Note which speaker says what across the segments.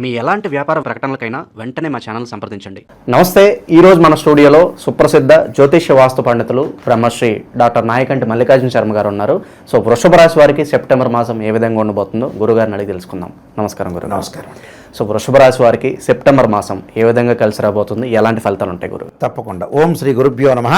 Speaker 1: మీ ఎలాంటి వ్యాపార ప్రకటనలకైనా వెంటనే మా ఛానల్ సంప్రదించండి.
Speaker 2: నమస్తే ఈరోజు మన స్టూడియోలో సుప్రసిద్ధ జ్యోతిష్య వాస్తు పండితులు బ్రహ్మశ్రీ డాక్టర్ నాయకంటి మల్లికార్జున శర్మ గారు ఉన్నారు. సో వృషభ రాశి వారికి సెప్టెంబర్ మాసం ఏ విధంగా ఉండబోతుందో గురుగారిని అడిగి తెలుసుకుందాం. నమస్కారం గురు
Speaker 3: నమస్కారం.
Speaker 2: సో వృషభ రాశి వారికి సెప్టెంబర్ మాసం ఏ విధంగా కలిసి రాబోతుంది? ఎలాంటి ఫలితాలు ఉంటాయి గురు
Speaker 3: తప్పకుండా. ఓం శ్రీ గురుభ్యో నమ.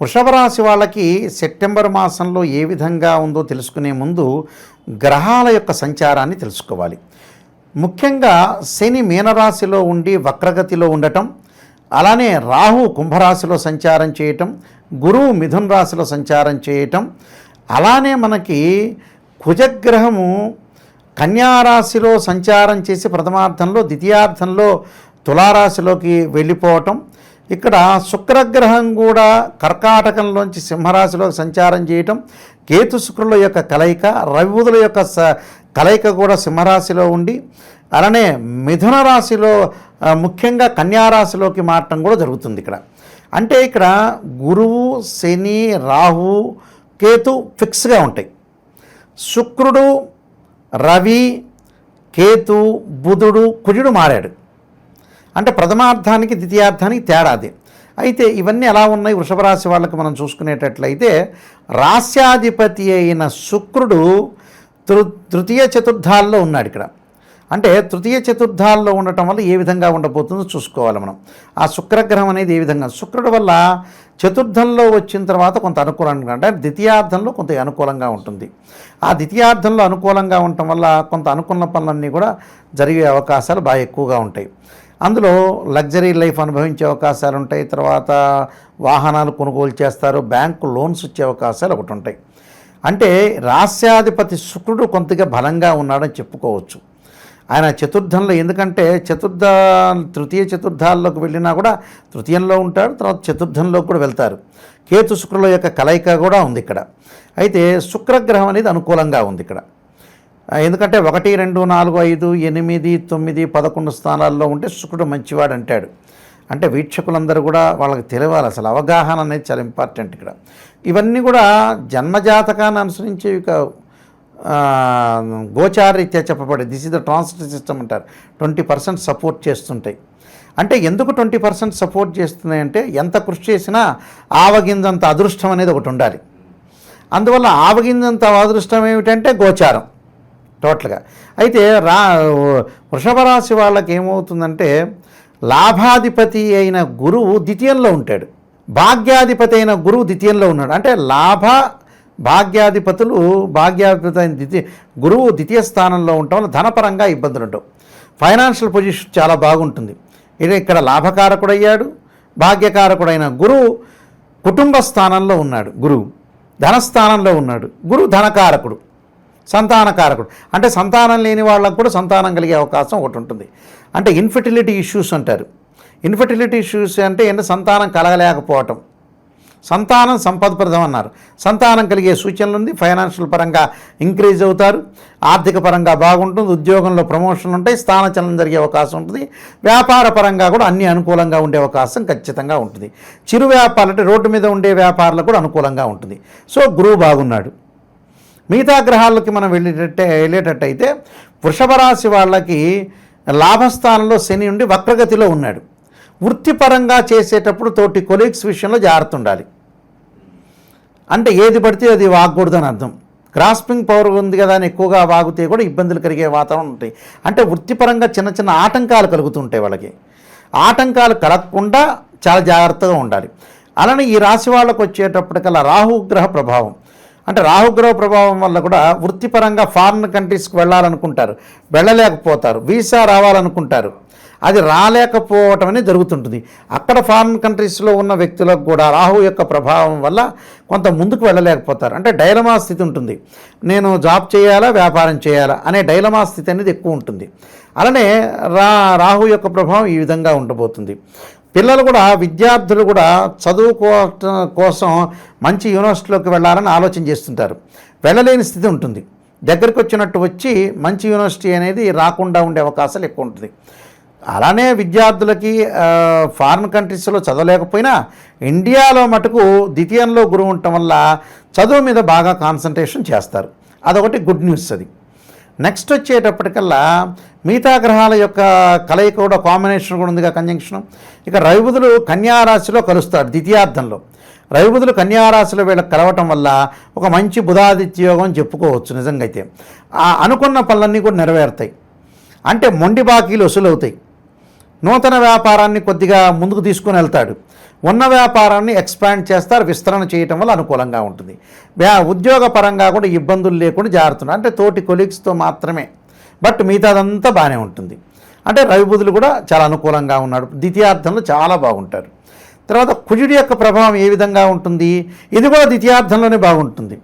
Speaker 3: వృషభ రాశి వాళ్ళకి సెప్టెంబర్ మాసంలో ఏ విధంగా ఉందో తెలుసుకునే ముందు గ్రహాల యొక్క సంచారాన్ని తెలుసుకోవాలి. ముఖ్యంగా శని మీనరాశిలో ఉండి వక్రగతిలో ఉండటం అలానే రాహు కుంభరాశిలో సంచారం చేయటం గురువు మిథున్ రాశిలో సంచారం చేయటం అలానే మనకి కుజగ్రహము కన్యారాశిలో సంచారం చేసి ప్రథమార్థంలో ద్వితీయార్థంలో తులారాశిలోకి వెళ్ళిపోవటం ఇక్కడ శుక్రగ్రహం కూడా కర్కాటకంలోంచి సింహరాశిలో సంచారం చేయటం కేతు శుక్రుల యొక్క కలయిక రవిబుధుల యొక్క స కలయిక కూడా సింహరాశిలో ఉండి అలానే మిథున రాశిలో ముఖ్యంగా కన్యారాశిలోకి మారటం కూడా జరుగుతుంది ఇక్కడ. అంటే ఇక్కడ గురువు శని రాహు కేతు ఫిక్స్గా ఉంటాయి. శుక్రుడు రవి కేతు బుధుడు కుజుడు మారాడు. అంటే ప్రథమార్థానికి ద్వితీయార్థానికి తేడాది అయితే ఇవన్నీ ఎలా ఉన్నాయి? వృషభ రాశి వాళ్ళకి మనం చూసుకునేటట్లయితే రాస్యాధిపతి అయిన శుక్రుడు తృ తృతీయ చతుర్థాల్లో ఉన్నాడు ఇక్కడ. అంటే తృతీయ చతుర్థాల్లో ఉండటం వల్ల ఏ విధంగా ఉండబోతుందో చూసుకోవాలి మనం. ఆ శుక్రగ్రహం అనేది ఏ విధంగా? శుక్రుడు వల్ల చతుర్థంలో వచ్చిన తర్వాత కొంత అనుకూలంగా అంటే ద్వితీయార్థంలో కొంత అనుకూలంగా ఉంటుంది. ఆ ద్వితీయార్థంలో అనుకూలంగా ఉండటం వల్ల కొంత అనుకున్న పనులన్నీ కూడా జరిగే అవకాశాలు బాగా ఎక్కువగా ఉంటాయి. అందులో లగ్జరీ లైఫ్ అనుభవించే అవకాశాలు ఉంటాయి. తర్వాత వాహనాలు కొనుగోలు చేస్తారు. బ్యాంకు లోన్స్ ఇచ్చే అవకాశాలు ఒకటి ఉంటాయి. అంటే రాస్యాధిపతి శుక్రుడు కొంతగా బలంగా ఉన్నాడని చెప్పుకోవచ్చు. ఆయన చతుర్థంలో ఎందుకంటే చతుర్థ తృతీయ చతుర్థాల్లోకి వెళ్ళినా కూడా తృతీయంలో ఉంటాడు తర్వాత చతుర్థంలో కూడా వెళ్తారు. కేతు శుక్రుల యొక్క కలయిక కూడా ఉంది ఇక్కడ. అయితే శుక్రగ్రహం అనేది అనుకూలంగా ఉంది ఇక్కడ. ఎందుకంటే ఒకటి రెండు నాలుగు ఐదు ఎనిమిది తొమ్మిది పదకొండు స్థానాల్లో ఉంటే శుక్రుడు మంచివాడు అంటాడు. అంటే వీక్షకులందరూ కూడా వాళ్ళకి తెలియాలి అసలు అవగాహన అనేది చాలా ఇంపార్టెంట్ ఇక్కడ. ఇవన్నీ కూడా జన్మజాతకాన్ని అనుసరించి ఇక గోచారీత్యా చెప్పబడే this is the translate system అంటారు. ట్వంటీ పర్సెంట్ సపోర్ట్ చేస్తుంటాయి. అంటే ఎందుకు ట్వంటీ పర్సెంట్ సపోర్ట్ చేస్తున్నాయి అంటే ఎంత కృషి చేసినా ఆవగింజంత అదృష్టం అనేది ఒకటి ఉండాలి. అందువల్ల ఆవగింజంత అదృష్టం ఏమిటంటే గోచారం టోటల్గా. అయితే రా వృషభ రాశి వాళ్ళకి ఏమవుతుందంటే లాభాధిపతి అయిన గురువు ద్వితీయంలో ఉంటాడు. భాగ్యాధిపతి అయిన గురువు ద్వితీయంలో ఉన్నాడు. అంటే లాభ భాగ్యాధిపతులు భాగ్యాధిపతి అయిన ద్వితీయ గురువు ద్వితీయ స్థానంలో ఉండటం వల్ల ధనపరంగా ఇబ్బందులు ఉండవు. ఫైనాన్షియల్ పొజిషన్ చాలా బాగుంటుంది. ఇది ఇక్కడ లాభకారకుడయ్యాడు భాగ్యకారకుడైన గురువు కుటుంబ స్థానంలో ఉన్నాడు. గురువు ధనస్థానంలో ఉన్నాడు. గురువు ధనకారకుడు సంతానకారకుడు. అంటే సంతానం లేని వాళ్ళకు కూడా సంతానం కలిగే అవకాశం ఒకటి ఉంటుంది. అంటే ఇన్ఫర్టిలిటీ ఇష్యూస్ అంటారు. ఇన్ఫర్టిలిటీ ఇష్యూస్ అంటే ఏంటంటే సంతానం కలగలేకపోవటం. సంతానం సంపదప్రదం అన్నారు. సంతానం కలిగే సూచనలు ఉంది. ఫైనాన్షియల్ పరంగా ఇంక్రీజ్ అవుతారు. ఆర్థిక పరంగా బాగుంటుంది. ఉద్యోగంలో ప్రమోషన్లు ఉంటాయి. స్థానచలనం జరిగే అవకాశం ఉంటుంది. వ్యాపార పరంగా కూడా అన్ని అనుకూలంగా ఉండే అవకాశం ఖచ్చితంగా ఉంటుంది. చిరు వ్యాపారాలు అంటే రోడ్డు మీద ఉండే వ్యాపారాలకు కూడా అనుకూలంగా ఉంటుంది. సో గురువు బాగున్నాడు. మిగతా గ్రహాలకి మనం వెళ్ళేటట్టే వెళ్ళేటట్టయితే వృషభ రాశి వాళ్ళకి లాభస్థానంలో శని ఉండి వక్రగతిలో ఉన్నాడు. వృత్తిపరంగా చేసేటప్పుడు తోటి కొలీగ్స్ విషయంలో జాగ్రత్త ఉండాలి అంటే ఏది పడితే అది వాగకూడదని అర్థం. గ్రాస్పింగ్ పవర్ ఉంది కదా అని ఎక్కువగా వాగితే కూడా ఇబ్బందులు కలిగే వాతావరణం ఉంటాయి. అంటే వృత్తిపరంగా చిన్న చిన్న ఆటంకాలు కలుగుతుంటాయి వాళ్ళకి. ఆటంకాలు కలగకుండా చాలా జాగ్రత్తగా ఉండాలి. అలానే ఈ రాశి వాళ్ళకు వచ్చేటప్పటికల్లా రాహుగ్రహ ప్రభావం. అంటే రాహుగ్రహ ప్రభావం వల్ల కూడా వృత్తిపరంగా ఫారిన్ కంట్రీస్కి వెళ్ళాలనుకుంటారు. వెళ్ళలేకపోతారు. వీసా రావాలనుకుంటారు. అది రాలేకపోవటం అనేది జరుగుతుంటుంది. అక్కడ ఫారిన్ కంట్రీస్లో ఉన్న వ్యక్తులకు కూడా రాహు యొక్క ప్రభావం వల్ల కొంత ముందుకు వెళ్ళలేకపోతారు. అంటే డైలమా స్థితి ఉంటుంది. నేను జాబ్ చేయాలా వ్యాపారం చేయాలా అనే డైలమా స్థితి అనేది ఎక్కువ ఉంటుంది. అలానే రా రాహు యొక్క ప్రభావం ఈ విధంగా ఉండబోతుంది. పిల్లలు కూడా విద్యార్థులు కూడా చదువుకో కోసం మంచి యూనివర్సిటీలోకి వెళ్ళాలని ఆలోచన చేస్తుంటారు. వెళ్ళలేని స్థితి ఉంటుంది. దగ్గరికి వచ్చినట్టు వచ్చి మంచి యూనివర్సిటీ అనేది రాకుండా ఉండే అవకాశాలు ఎక్కువ ఉంటుంది. అలానే విద్యార్థులకి ఫారిన్ కంట్రీస్లో చదవలేకపోయినా ఇండియాలో మటుకు ద్వితీయంలో గురువు ఉండటం వల్ల చదువు మీద బాగా కాన్సన్ట్రేషన్ చేస్తారు. అదొకటి గుడ్ న్యూస్ అది. నెక్స్ట్ వచ్చేటప్పటికల్లా మిగతా గ్రహాల యొక్క కలయిక కూడా కాంబినేషన్ కూడా ఉందిగా కంజంక్షన్ ఇక రవిబుధులు కన్యారాశిలో కలుస్తాడు ద్వితీయార్థంలో. రవిబుధులు కన్యారాశిలో వీళ్ళకి కలవటం వల్ల ఒక మంచి బుధాదిత్య యోగం అని చెప్పుకోవచ్చు నిజంగా అయితే. ఆ అనుకున్న పనులన్నీ కూడా నెరవేరుతాయి. అంటే మొండి బాకీలు వసూలవుతాయి. నూతన వ్యాపారాన్ని కొద్దిగా ముందుకు తీసుకుని వెళ్తాడు. ఉన్న వ్యాపారాన్ని ఎక్స్పాండ్ చేస్తారు విస్తరణ చేయటం వల్ల అనుకూలంగా ఉంటుంది. వ్యా ఉద్యోగ పరంగా కూడా ఇబ్బందులు లేకుండా జారుతున్నాడు అంటే తోటి కొలీగ్స్తో మాత్రమే. బట్ మిగతాదంతా బాగానే ఉంటుంది. అంటే రవి బుధులు కూడా చాలా అనుకూలంగా ఉన్నాడు. ద్వితీయార్థంలో చాలా బాగుంటారు. తర్వాత కుజుడి యొక్క ప్రభావం ఏ విధంగా ఉంటుంది? ఇది కూడా ద్వితీయార్థంలోనే బాగుంటుంది.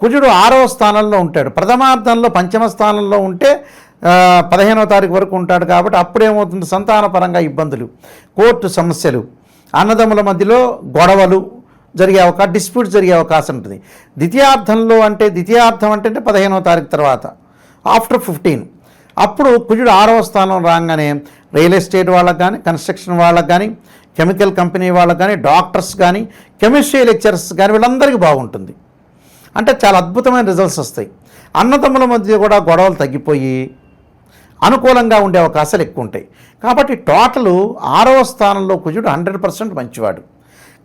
Speaker 3: కుజుడు ఆరవ స్థానంలో ఉంటాడు. ప్రథమార్థంలో పంచమ స్థానంలో ఉంటే పదిహేనో పదిహేనవ తారీఖు వరకు ఉంటాడు కాబట్టి అప్పుడేమవుతుంది? సంతానపరంగా ఇబ్బందులు కోర్టు సమస్యలు అన్నదమ్ముల మధ్యలో గొడవలు జరిగే అవకాశం డిస్ప్యూట్ జరిగే అవకాశం ఉంటుంది. ద్వితీయార్థంలో అంటే ద్వితీయార్థం అంటే పదిహేనవ తారీఖు తర్వాత ఆఫ్టర్ ఫిఫ్టీన్. అప్పుడు కుజుడు ఆరవ స్థానం రాగానే రియల్ ఎస్టేట్ వాళ్ళకి కానీ కన్స్ట్రక్షన్ వాళ్ళకి కానీ కెమికల్ కంపెనీ వాళ్ళకి కానీ డాక్టర్స్ కానీ కెమిస్ట్రీ లెక్చరర్స్ కానీ వీళ్ళందరికీ బాగుంటుంది. అంటే చాలా అద్భుతమైన రిజల్ట్స్ వస్తాయి. అన్నదమ్ముల మధ్య కూడా గొడవలు తగ్గిపోయి అనుకూలంగా ఉండే అవకాశాలు ఎక్కువ ఉంటాయి కాబట్టి టోటల్ ఆరవ స్థానంలో కుజుడు హండ్రెడ్ పర్సెంట్ మంచివాడు.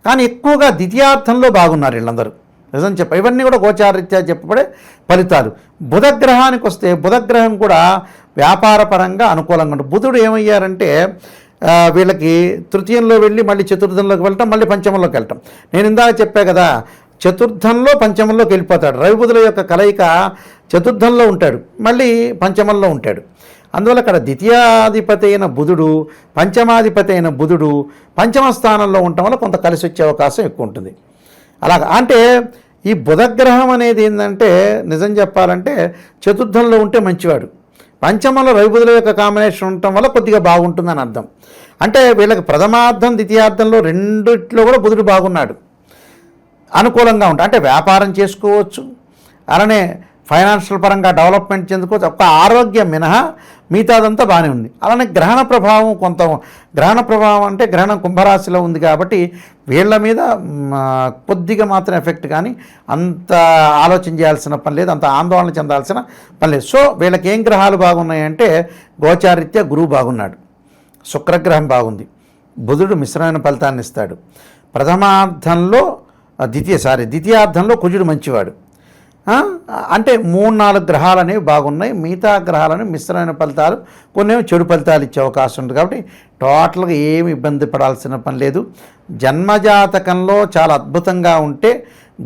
Speaker 3: కానీ ఎక్కువగా ద్వితీయార్థంలో బాగున్నారు వీళ్ళందరూ. నిజం చెప్ప ఇవన్నీ కూడా గోచారీత్యా చెప్పబడే ఫలితాలు. బుధగ్రహానికి వస్తే బుధగ్రహం కూడా వ్యాపారపరంగా అనుకూలంగా ఉంటుంది బుధుడు ఏమయ్యారంటే వీళ్ళకి తృతీయంలో వెళ్ళి మళ్ళీ చతుర్థంలోకి వెళ్ళటం మళ్ళీ పంచమంలోకి వెళ్ళటం. నేను ఇందాక చెప్పా కదా చతుర్థంలో పంచమంలోకి వెళ్ళిపోతాడు. రవి బుధుల యొక్క కలయిక చతుర్థంలో ఉంటాడు. మళ్ళీ పంచమంలో ఉంటాడు. అందువల్ల అక్కడ ద్వితీయాధిపతి అయిన బుధుడు పంచమాధిపతి అయిన బుధుడు పంచమ స్థానంలో ఉండటం వల్ల కొంత కలిసి వచ్చే అవకాశం ఎక్కువ ఉంటుంది. అలాగా అంటే ఈ బుధగ్రహం అనేది ఏంటంటే నిజం చెప్పాలంటే చతుర్థంలో ఉంటే మంచివాడు. పంచమంలో రవిబుధుల యొక్క కాంబినేషన్ ఉండటం వల్ల కొద్దిగా బాగుంటుందని అర్థం. అంటే వీళ్ళకి ప్రథమార్థం ద్వితీయార్థంలో రెండిట్లో కూడా బుధుడు బాగున్నాడు. అనుకూలంగా ఉంటాడు అంటే వ్యాపారం చేసుకోవచ్చు. అలానే ఫైనాన్షియల్ పరంగా డెవలప్మెంట్ చెందుకోవచ్చు ఒక్క ఆరోగ్యం మినహా మిగతాదంతా బాగానే ఉంది. అలానే గ్రహణ ప్రభావం కొంత గ్రహణ ప్రభావం అంటే గ్రహణం కుంభరాశిలో ఉంది కాబట్టి వీళ్ళ మీద కొద్దిగా మాత్రం ఎఫెక్ట్ కానీ అంత ఆలోచన చేయాల్సిన పని లేదు అంత ఆందోళన చెందాల్సిన పని లేదు. సో వీళ్ళకి ఏం గ్రహాలు బాగున్నాయంటే గోచారిత్య గురువు బాగున్నాడు. శుక్రగ్రహం బాగుంది. బుధుడు మిశ్రమైన ఫలితాన్ని ఇస్తాడు. ప్రథమార్థంలో ద్వితీయ సారీ ద్వితీయార్థంలో కుజుడు మంచివాడు. అంటే మూడు నాలుగు గ్రహాలు అనేవి బాగున్నాయి. మిగతా గ్రహాలను మిశ్రమైన ఫలితాలు కొన్ని ఏమో చెడు ఫలితాలు ఇచ్చే అవకాశం ఉంది కాబట్టి టోటల్గా ఏమి ఇబ్బంది పడాల్సిన పని లేదు. జన్మజాతకంలో చాలా అద్భుతంగా ఉంటే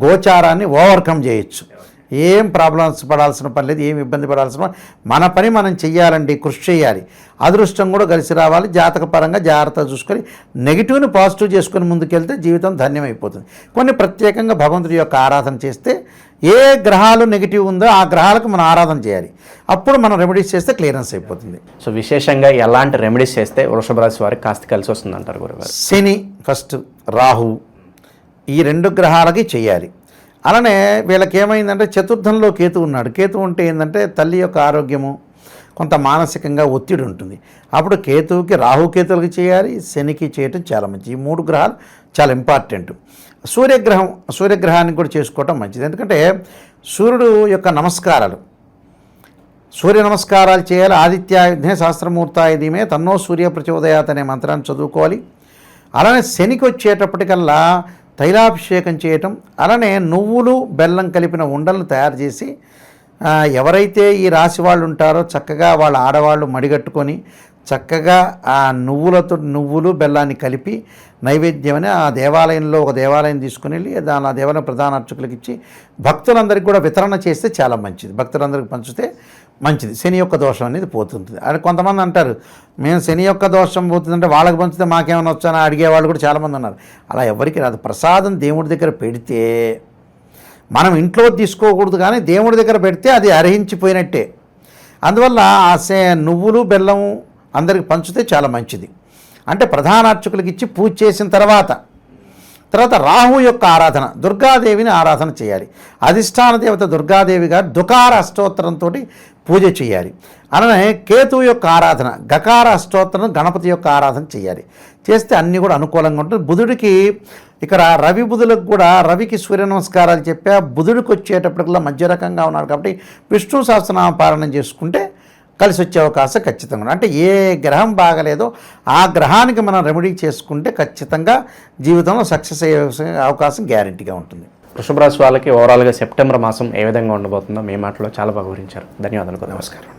Speaker 3: గోచారాన్ని ఓవర్కమ్ చేయొచ్చు. ఏం ప్రాబ్లమ్స్ పడాల్సిన పని లేదు ఏం ఇబ్బంది పడాల్సిన మన పని మనం చెయ్యాలండి కృషి చేయాలి అదృష్టం కూడా కలిసి రావాలి జాతక పరంగా జాగ్రత్త చూసుకొని నెగిటివ్ని పాజిటివ్ చేసుకొని ముందుకెళ్తే జీవితం ధన్యమైపోతుంది. కొన్ని ప్రత్యేకంగా భగవంతుడి యొక్క ఆరాధన చేస్తే ఏ గ్రహాలు నెగిటివ్ ఉందో ఆ గ్రహాలకు మనం ఆరాధన చేయాలి. అప్పుడు మనం రెమెడీస్ చేస్తే క్లియరెన్స్ అయిపోతుంది.
Speaker 2: సో విశేషంగా ఎలాంటి రెమెడీస్ చేస్తే వృషభ రాశి వారికి కాస్త కలిసి వస్తుంది అంటారు గురుగారు?
Speaker 3: శని ఫస్ట్ రాహు ఈ రెండు గ్రహాలకి చేయాలి అలానే వీళ్ళకి ఏమైందంటే చతుర్థంలో కేతు ఉన్నాడు. కేతు ఉంటే ఏంటంటే తల్లి యొక్క ఆరోగ్యము కొంత మానసికంగా ఒత్తిడి ఉంటుంది. అప్పుడు కేతువుకి రాహుకేతులకి చేయాలి శనికి చేయటం చాలా మంచిది. ఈ మూడు గ్రహాలు చాలా ఇంపార్టెంట్. సూర్యగ్రహం సూర్యగ్రహాన్ని కూడా చేసుకోవటం మంచిది. ఎందుకంటే సూర్యుడు యొక్క నమస్కారాలు. సూర్య నమస్కారాలు చేయాలి. ఆదిత్యాయుధే సహస్రమూర్తాయుధమే తన్నో సూర్య ప్రచోదయాత్ అనే మంత్రాన్ని చదువుకోవాలి. అలానే శనికి వచ్చేటప్పటికల్లా తైలాభిషేకం చేయటం అలానే నువ్వులు బెల్లం కలిపిన ఉండలను తయారు చేసి ఎవరైతే ఈ రాశి వాళ్ళు ఉంటారో చక్కగా వాళ్ళ ఆడవాళ్ళు మడిగట్టుకొని చక్కగా ఆ నువ్వులతో నువ్వులు బెల్లాన్ని కలిపి నైవేద్యమని ఆ దేవాలయంలో ఒక దేవాలయం తీసుకుని వెళ్ళి దాని ఆ దేవాలయం ప్రధాన అర్చకులకు ఇచ్చి భక్తులందరికీ కూడా వితరణ చేస్తే చాలా మంచిది. భక్తులందరికీ పంచితే మంచిది. శని యొక్క దోషం అనేది పోతుంది అది కొంతమంది అంటారు మేము శని యొక్క దోషం పోతుందంటే వాళ్ళకి పంచితే మాకేమైనా వచ్చానా అడిగే వాళ్ళు కూడా చాలామంది ఉన్నారు. అలా ఎవరికి రాదు. ప్రసాదం దేవుడి దగ్గర పెడితే మనం ఇంట్లో తీసుకోకూడదు కానీ దేవుడి దగ్గర పెడితే అది అర్హించిపోయినట్టే. అందువల్ల ఆ సే నువ్వులు బెల్లం అందరికి పంచితే చాలా మంచిది. అంటే ప్రధాన అర్చకులకి ఇచ్చి పూజ చేసిన తర్వాత తర్వాత రాహు యొక్క ఆరాధన దుర్గాదేవిని ఆరాధన చేయాలి. అధిష్టాన దేవత దుర్గాదేవి గారు దుకార అష్టోత్తరంతో పూజ చేయాలి. అలానే కేతువు యొక్క ఆరాధన గకార అష్టోత్తరం గణపతి యొక్క ఆరాధన చేయాలి. చేస్తే అన్నీ కూడా అనుకూలంగా ఉంటుంది. బుధుడికి ఇక్కడ రవి బుధులకు కూడా రవికి సూర్య నమస్కారాలు చెప్పా బుధుడికి వచ్చేటప్పటికల్లా మధ్య రకంగా ఉన్నాడు కాబట్టి విష్ణు సహస్రనామ పారాయణం చేసుకుంటే కలిసి వచ్చే అవకాశం ఖచ్చితంగా అంటే ఏ గ్రహం బాగలేదో ఆ గ్రహానికి మనం రెమెడీ చేసుకుంటే ఖచ్చితంగా జీవితంలో సక్సెస్ అయ్యే అవకాశం గ్యారంటీగా ఉంటుంది.
Speaker 2: వృషభ రాశి వాళ్ళకి ఓవరాల్గా సెప్టెంబర్ మాసం ఏ విధంగా ఉండబోతుందో మీ మాటలో చాలా బాగా వివరించారు. ధన్యవాదాలు
Speaker 3: నమస్కారం.